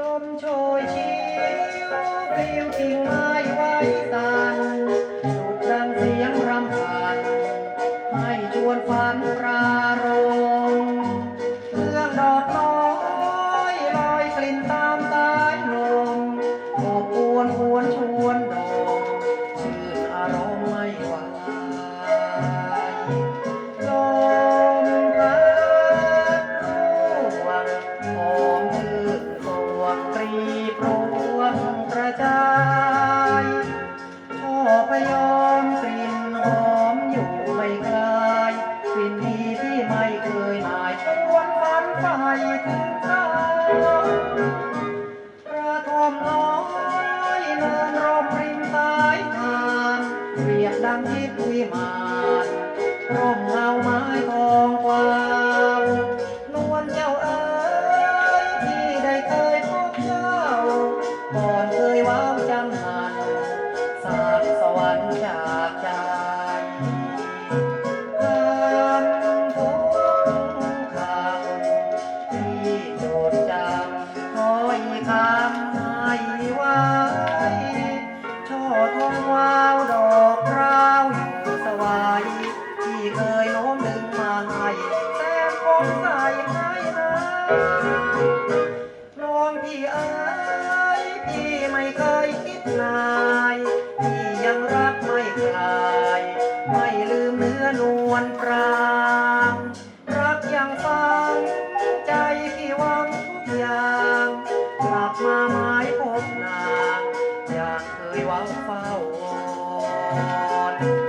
ลมโชยชิวปลิวกิ่งไม้ไว้ตันสุดดังเสียงรำพัน ให้ชวนฝันปรา ไปถึงเธอประทมน้อยเนินรมริมสายทานเปรียบดังยิบวิมาร่มเงามา น้องพี่เอ๋ยพี่ไม่เคยคิดนายพี่ยังรักไม่คลาย ไม่ลืมเนื้อนวลปรางรักยังฟังใจพี่หวังทุกอย่างกลับมาหมายพบนางอย่ากเคยหวังเฝ้าวอน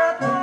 Sarah.